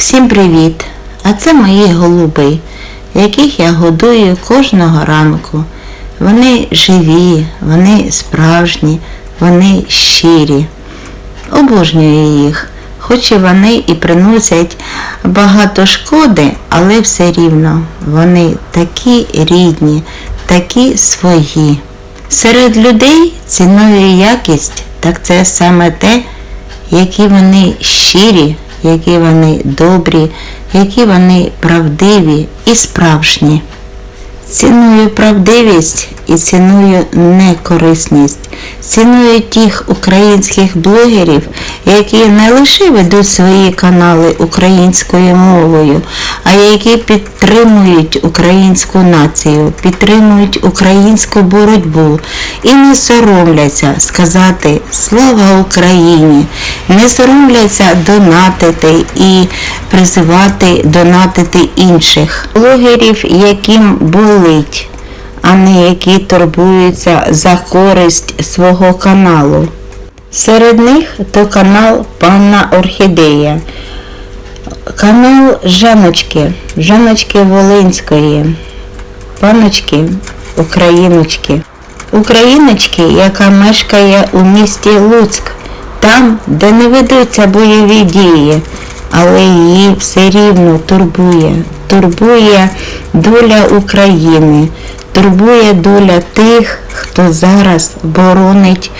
Всім привіт! А це мої голуби, яких я годую кожного ранку. Вони живі, вони справжні, вони щирі. Обожнюю їх, хоч і вони і приносять багато шкоди, але все рівно вони такі рідні, такі свої. Серед людей ціную якість, так це саме те, які вони щирі, які вони добрі, які вони правдиві і справжні. Ціную правдивість і ціную некорисність. Ціную тих українських блогерів, які не лише ведуть свої канали українською мовою, а які підтримують українську націю, підтримують українську боротьбу і не соромляться сказати Слава Україні, не соромляться донатити і призивати донатити інших блогерів, яким болить а не які турбуються за користь свого каналу. Серед них то канал Панна Орхідея, канал Жаночки, Жаночки Волинської, паночки Україночки. Україночки, яка мешкає у місті Луцьк, там, де не ведуться бойові дії, але її все рівно турбує. Турбує доля України, турбує доля тих, хто зараз боронить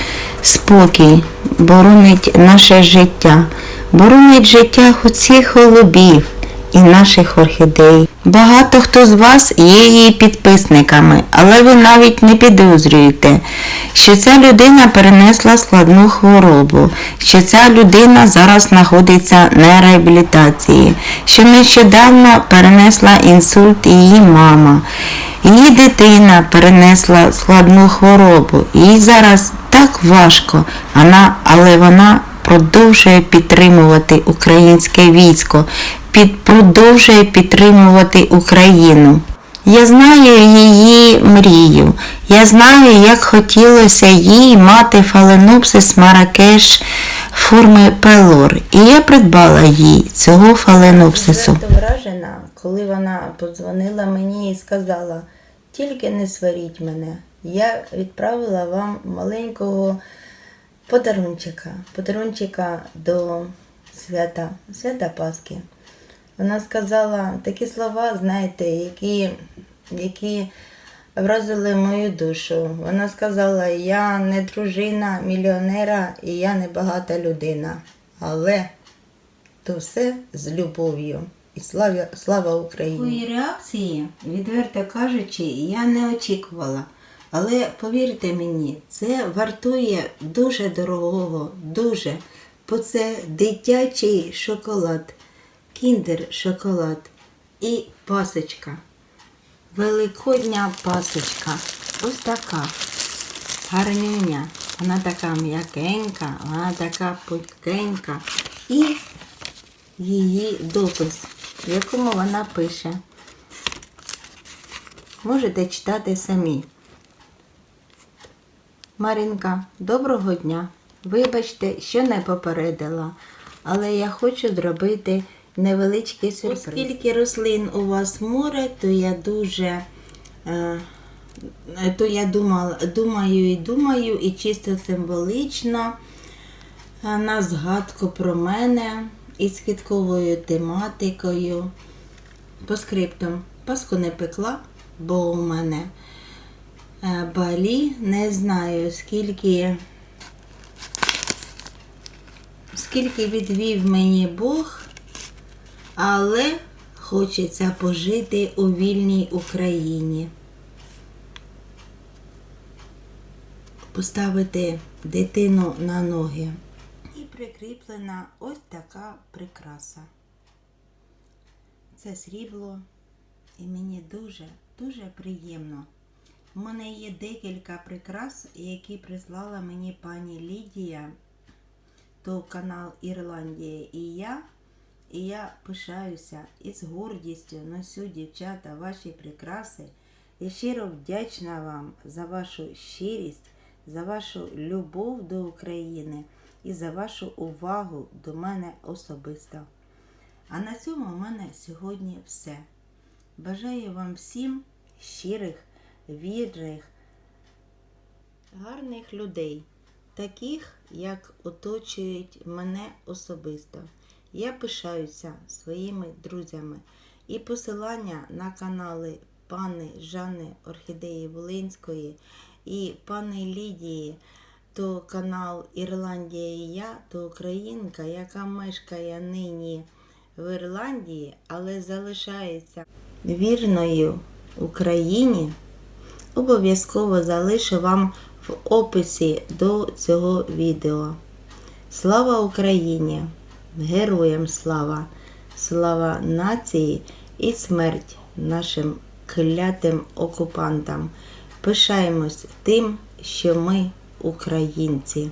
спокій, боронить наше життя, боронить життя усіх голубів і наших орхідей. Багато хто з вас є її підписниками, але ви навіть не підозрюєте, що ця людина перенесла складну хворобу, що ця людина зараз знаходиться на реабілітації, що нещодавно перенесла інсульт її мама. Її дитина перенесла складну хворобу. Їй зараз так важко, але вона продовжує підтримувати українське військо, під, продовжує підтримувати Україну. Я знаю її мрію. Я знаю, як хотілося їй мати фаленопсис Маракеш форми пелор. І я придбала їй цього фаленопсису. вражена, коли вона подзвонила мені і сказала, тільки не сваріть мене. Я відправила вам маленького подарунчика, подарунчика до свята, свята Пасхи. Вона сказала такі слова, знаєте, які, які вразили мою душу. Вона сказала, я не дружина мільйонера і я не багата людина. Але то все з любов'ю. І слава, слава Україні! Такої реакції, відверто кажучи, я не очікувала. Але повірте мені, це вартує дуже дорогого, дуже. Бо це дитячий шоколад, кіндер шоколад і пасочка. Великодня пасочка. Ось така. Гарнюня. Вона така м'якенька, вона така пухкенька. І її допис, в якому вона пише. Можете читати самі. Марінка, доброго дня. Вибачте, що не попередила, але я хочу зробити невеличкий сюрприз. Оскільки рослин у вас море, то я дуже е, то я думала, думаю і думаю, і чисто символічно е, на згадку про мене із квітковою тематикою. По скриптам паску не пекла, бо у мене балі не знаю, скільки скільки відвів мені Бог, але хочеться пожити у вільній Україні. Поставити дитину на ноги. І прикріплена ось така прикраса. Це срібло, і мені дуже-дуже приємно. У мене є декілька прикрас, які прислала мені пані Лідія то канал Ірландія і я. І я пишаюся і з гордістю носю, дівчата, ваші прикраси. Я щиро вдячна вам за вашу щирість, за вашу любов до України і за вашу увагу до мене особисто. А на цьому в мене сьогодні все. Бажаю вам всім щирих, вірних, гарних людей, таких, як оточують мене особисто. Я пишаюся своїми друзями і посилання на канали пани Жанни Орхідеї Волинської і пани Лідії, то канал Ірландія і я, то українка, яка мешкає нині в Ірландії, але залишається вірною Україні, обов'язково залишу вам в описі до цього відео. Слава Україні! Героям слава! Слава нації і смерть нашим клятим окупантам! Пишаємось тим, що ми українці.